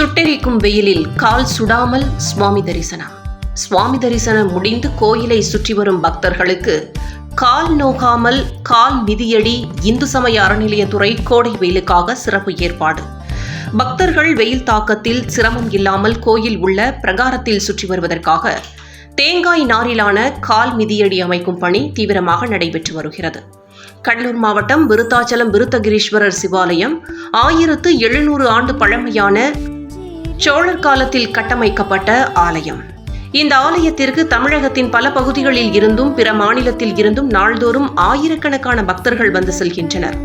சுட்டெரிக்கும் வெயிலில் கால் சுடாமல் சுவாமி தரிசனம். சுவாமி தரிசனம் முடிந்து கோயிலை சுற்றி வரும் பக்தர்களுக்கு கால் நோகாமல் கால் மிதியடி இந்து சமய அறநிலையத்துறை கோடை வெயிலுக்காக சிறப்பு ஏற்பாடு. பக்தர்கள் வெயில் தாக்கத்தில் சிரமம் இல்லாமல் கோயில் உள்ள பிரகாரத்தில் சுற்றி வருவதற்காக தேங்காய் நாரிலான கால் மிதியடி அமைக்கும் பணி தீவிரமாக நடைபெற்று வருகிறது. கடலூர் மாவட்டம் விருத்தாச்சலம் விருத்தகிரீஸ்வரர் சிவாலயம் ஆயிரத்து எழுநூறு ஆண்டு பழமையான சோழர் காலத்தில் கட்டமைக்கப்பட்ட ஆலயம். இந்த ஆலயத்திற்கு தமிழகத்தின் பல பகுதிகளில் இருந்தும் பிற மாநிலத்தில் இருந்தும் நாள்தோறும் ஆயிரக்கணக்கான பக்தர்கள் வந்து செல்கின்றனர்.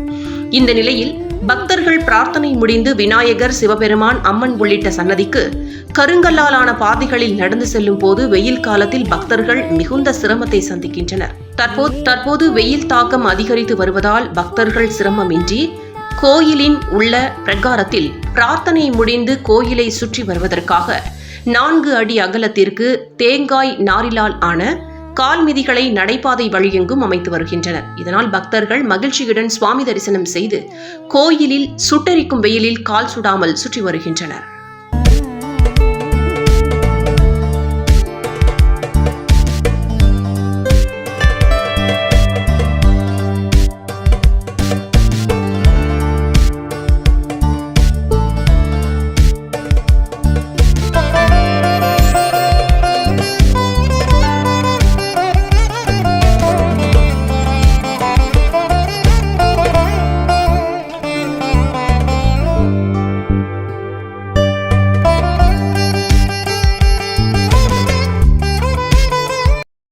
இந்த நிலையில் பக்தர்கள் பிரார்த்தனை முடிந்து விநாயகர் சிவபெருமான் அம்மன் உள்ளிட்ட சன்னதிக்கு கருங்கல்லாலான பாதைகளில் நடந்து செல்லும் போது வெயில் காலத்தில் பக்தர்கள் மிகுந்த சிரமத்தை சந்திக்கின்றனர். தற்போது தற்போது வெயில் தாக்கம் அதிகரித்து வருவதால் பக்தர்கள் சிரமமின்றி கோயிலின் உள்ள பிரகாரத்தில் பிரார்த்தனை முடிந்து கோயிலை சுற்றி வருவதற்காக நான்கு அடி அகலத்திற்கு தேங்காய் நாரிலால் ஆன கால்மிதிகளை நடைபாதை வழியெங்கும் அமைத்து வருகின்றனர். இதனால் பக்தர்கள் மகிழ்ச்சியுடன் சுவாமி தரிசனம் செய்து கோயிலில் சுட்டரிக்கும் வெயிலில் கால் சுடாமல் சுற்றி வருகின்றனர்.